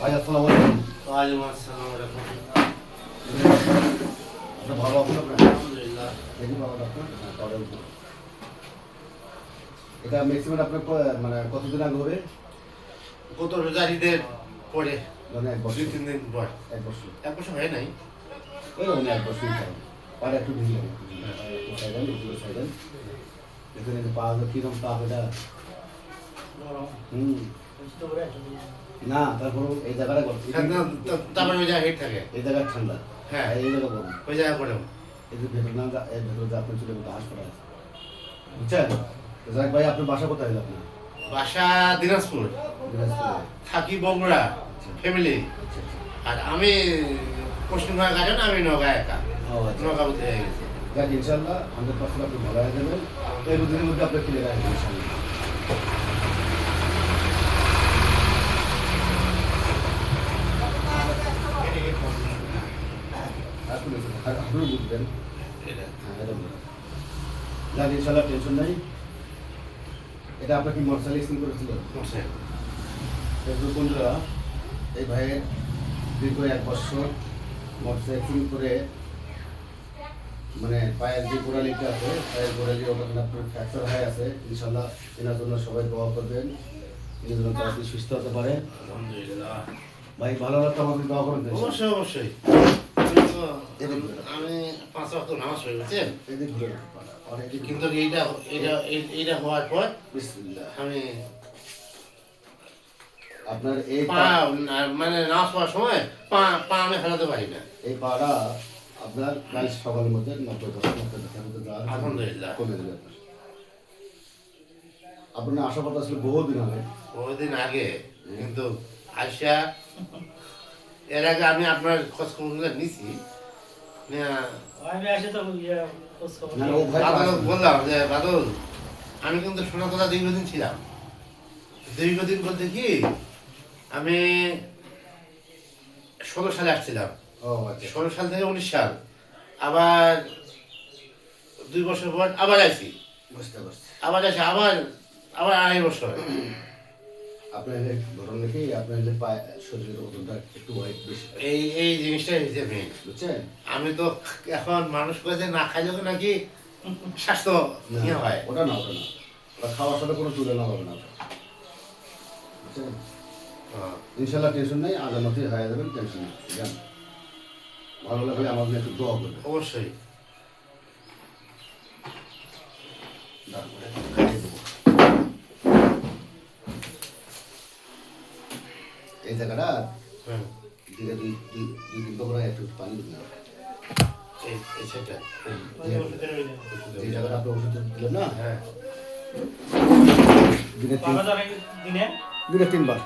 ভাই আসসালামু আলাইকুম। ওয়ালাইকুম আসসালাম রহমতুল্লাহ। আপনার ভালো আছেন আলহামদুলিল্লাহ। দেখি বাবা ডাক্তার উঠুন। এটা ম্যাক্সিমাম আপনার মানে কতদিন আগে হবে? গত রোজার ঈদের পরে মানে এক বছর। তিন দিন পর। এক বছর। এক বছর হয় নাই? ওই মানে এক বছরই পারে একটু ঢিল সাইডেন একটু সাইডেন এখানে পা কিরম পা এটা? হুম। না তারপর এই জায়গাটা গরম। তারপরে ওই জায়গায় হিট থাকে। এই জায়গা ঠান্ডা। হ্যাঁ। এই জায়গা গরম। ওই এই যে ভেতর না যা- এর ভেতর যে আপনার চলে মতো হাসপাতাল আছে। বুঝছেন? তো ভাই আপনার বাসা কোথায় হলো আপনার? বাসা দিনাজপুর। দিনাজপুরে। থাকি বগুড়া ফ্যামিলি আচ্ছা আচ্ছা। আর আমি পশ্চিমবঙ্গ গাজন আমি নগা একা। আচ্ছা। হয়ে গেছি। যাক ইনশাল্লাহ হান্ড্রেড পার্সেন্ট আপনি ভালো হয়ে যাবেন। এই দুদিনের মধ্যে আপনি ক্লিয়ার হয়ে ইনশাল্লাহ আপনি বুঝবেন এটা। হ্যাঁ ইনশাল্লাহ টেনশন নাই। এটা আপনাকে মোটরসাইকেল এক্সিডেন্ট করেছিল? বন্ধুরা এই ভাইয়ের দীর্ঘ এক বছর মোটরসাইকেল করে মানে পায়ের যে গোড়ালিটা আছে পায়ের গোড়ালি ওখানে আপনার ফ্র্যাকচার হয়ে আছে। ইনশাল্লাহ এনার জন্য সবাই দোয়া করবেন। এনার জন্য তাড়াতাড়ি সুস্থ হতে পারে। আলহামদুলিল্লাহ। ভাই ভালো লাগতো আমাকে দোয়া ইনশাল্লাহ। অবশ্যই অবশ্যই। আমি পাঁচ ওয়াক্ত নামাজ পড়ি বুঝছেন এদিক ঘুরে আর এদিক কিন্তু এইটা এইটা এইটা হওয়ার পর আমি আপনার এই পা পা- মানে নামাজ পড়ার সময় পা পা আমি হারাতে পারি না। এই পাড়া আপনার কাল সকালের মধ্যে নব্বই পার্সেন্ট আলহামদুলিল্লাহ। কমে আপনার। আশা কথা ছিল বহুদিন হবে বহুদিন আগে কিন্তু আইসা এর আগে আমি আপনার খোঁজ খবর নিছি আসে। বললাম যে বাদল আমি কিন্তু সোনাতলা দীর্ঘদিন ছিলাম। দীর্ঘদিন বলতে কি আমি ষোলো সালে আসছিলাম। ও আচ্ছা। ষোলো সাল থেকে উনিশ সাল। আবার দুই বছর পর আবার আইছি। বুঝতে পারছি। আবার আসি আবার আবার আড়াই বছর। আপনার ঘটনা আপনার যে পায়ে শরীরের ওজনটা একটু ওয়েট বেশি। এই এই হয়েছে মেন বুঝছেন? আমি তো এখন মানুষ কয়েছে না খাইলেও নাকি স্বাস্থ্য ইয়ে হয়। ওটা না ওটা না। ওটা খাওয়ার সাথে কোনো তুলনা হবে না বুঝছেন? হ্যাঁ। ইনশাল্লাহ টেনশন নেই আগামতে হয়ে যাবেন টেনশন নেই জান ভালো লাগলে আমাদের একটু দোয়া করবেন। অবশ্যই। এই জায়গাটা দিকে দুই দুই দুই তিন করে একটু পানি দিন না এই জায়গাটা আপনি ওষুধ দিলেন না? হ্যাঁ। দিনে দিনে? দিনে তিনবার।